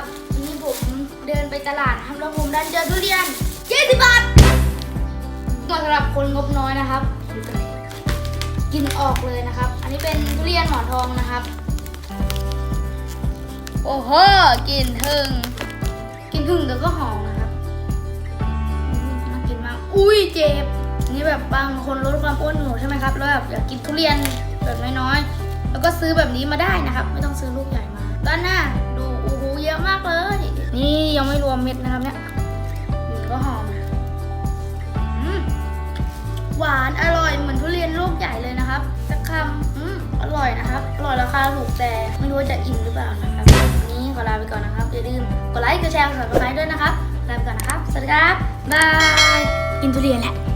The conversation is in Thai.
ับนี่ผมดันเจอทุเรียน20บาทสำหรับคนงบน้อยนะครับกินออกเลยนะครับ อันนี้เป็นทุเรียนหมอนทองนะครับ โอ้โหกลินถึง กินถึงแต่ก็หอมนะครับน่ากินมาก อุ้ยเจ็บ นี่แบบบางคนลดความอ้วนหนูใช่ไหมครับ แล้วแบบอยากกินทุเรียนแบบน้อยๆ แล้วก็ซื้อแบบนี้มาได้นะครับ ไม่ต้องซื้อลูกใหญ่มาด้านหน้าดู ไม่รวมเม็ดนะครับเนี่ยกลิ่นก็หอมอืมหวานอร่อยเหมือนทุเรียนลูกใหญ่เลยนะครับสักคำอืมอร่อยนะครับอร่อยราคาถูกแต่ไม่รู้ว่าจะอิ่มหรือเปล่านะครับวันนี้ขอลาไปก่อนนะครับอย่าลืมกดไลค์กดแชร์กดซับสไครต์ด้วยนะครับลาไปก่อนนะครับสวัสดีครับบายกินทุเรียนแหละ